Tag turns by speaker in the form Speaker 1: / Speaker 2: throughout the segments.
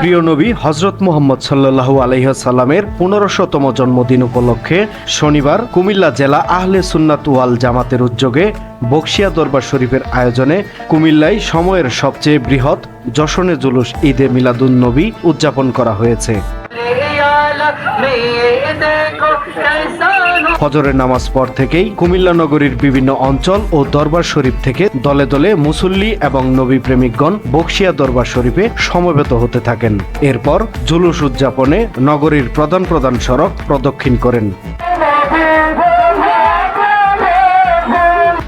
Speaker 1: প্রিয় নবী, হজরত মোহাম্মদ সাল্লাহ আলহিহাসাল্লামের পনেরোশতম জন্মদিন উপলক্ষে শনিবার কুমিল্লা জেলা আহলে সুন্নাত ওয়াল জামাতের উদ্যোগে বক্সিয়া দরবার শরীফের আয়োজনে কুমিল্লায় সময়ের সবচেয়ে বৃহৎ জশনে জুলুস ঈদে মিলাদুন নবী উদযাপন করা হয়েছে। ফজরের নামাজ পর থেকেই কুমিল্লা নগরীর বিভিন্ন অঞ্চল ও দরবার শরীফ থেকে দলে দলে মুসল্লি এবং নবী প্রেমিকগণ বক্সিয়া দরবার শরীফে সমবেত হতে থাকেন। এরপর জুলুস উদযাপনে নগরীর প্রধান প্রধান সড়ক প্রদক্ষিণ করেন।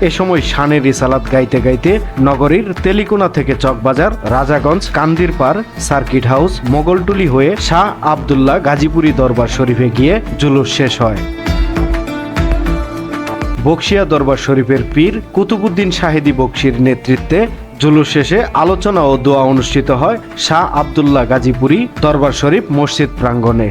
Speaker 1: এ সময় শানের রিসালাত গাইতে গাইতে নগরীর তেলিকোনা থেকে চকবাজার, রাজাগঞ্জ কান্দিরপাড় সার্কিট হাউস, মোগলটুলি হয়ে শাহ আবদুল্লাহ গাজীপুরি দরবার শরীফে গিয়ে জুলুস শেষ হয়। বক্সিয়া দরবার শরীফের পীর কুতুবুদ্দিন শাহেদি বক্সির নেতৃত্বে জুলুস শেষে আলোচনা ও দোয়া অনুষ্ঠিত হয় শাহ আবদুল্লাহ গাজীপুরি দরবার শরীফ মসজিদ প্রাঙ্গণে।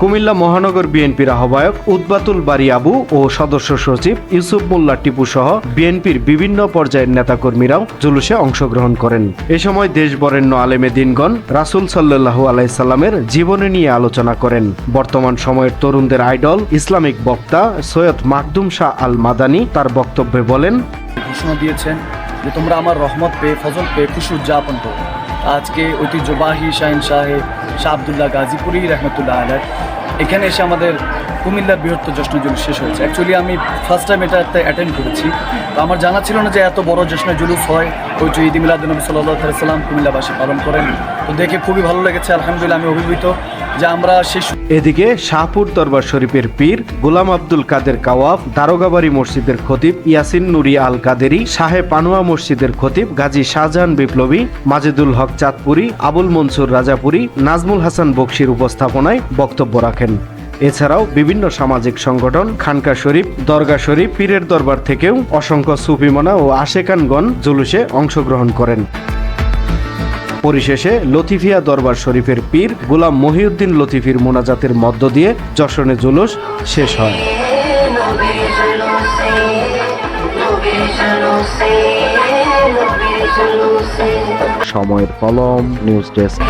Speaker 1: কুমিল্লা মহানগর বিএনপির আহ্বায়ক উদ্বাতুল বারি আবু ও সদস্য সচিব ইউসুফ মোল্লা টিপু সহ বিএনপির বিভিন্ন পর্যায়ের নেতাকর্মীরাও জুলুসে অংশগ্রহণ করেন। এ সময় দেশ বরেণ্য আলেমে দিনগণ রাসুল সাল্লাহু আলাইসাল্লামের জীবনী নিয়ে আলোচনা করেন। বর্তমান সময়ের তরুণদের আইডল ইসলামিক বক্তা সৈয়দ মাকদুম শাহ আল মাদানি তার বক্তব্যে বলেন,
Speaker 2: ঘোষণা দিয়েছেন যে তোমরা আমার রহমত পেয়ে, ফজল পেয়ে খুশি উদযাপন করো। আজকে ঐতিহ্যবাহী শাহিন শাহে শাহ আবদুল্লাহ গাজীপুরি রহমতুল্লাহ আলাহ এখানে এসে আমাদের কুমিল্লার বৃহত্তর জশ্ন জুলুস শেষ হয়েছে। অ্যাকচুয়ালি আমি ফার্স্ট টাইম এটাতে অ্যাটেন্ড করেছি। তো আমার জানা ছিল না যে এত বড় জশ্ন জুলুস হয়। ওই যে ঈদ মিলাদুলনবী সাল্লাহ সাল্লাম কুমিল্লাবাসী পালন করেন। তো দেখে খুবই ভালো লেগেছে। আলহামদুলিল্লাহ, আমি অভিভূত। যে আমরা
Speaker 1: এদিকে শাহপুর দরবার শরীফের পীর গোলাম আব্দুল কাদের কাওয়াফ, দারোগাবাড়ি মসজিদের খতিব ইয়াসিন নুরি আল কাদেরি, শাহে পানুয়া মসজিদের খতিব গাজী শাহজাহান বিপ্লবী, মাজেদুল হক চাঁদপুরি, আবুল মনসুর রাজাপুরি, নাজমুল হাসান বক্সির উপস্থাপনায় বক্তব্য রাখেন। এছাড়াও বিভিন্ন সামাজিক সংগঠন, খানকা শরীফ, দরগা শরীফ, পীরের দরবার থেকেও অসংখ্য সুফিমনা ও আশেকানগণ জুলুসে অংশগ্রহণ করেন। পরিশেষে লতিফিয়া দরবার শরীফের পীর গোলাম মহিউদ্দিন লতিফির মোনাজাতের মধ্য দিয়ে যশনে জুলুস শেষ হয়। সময়ের কলম, নিউজ ডেস্ক।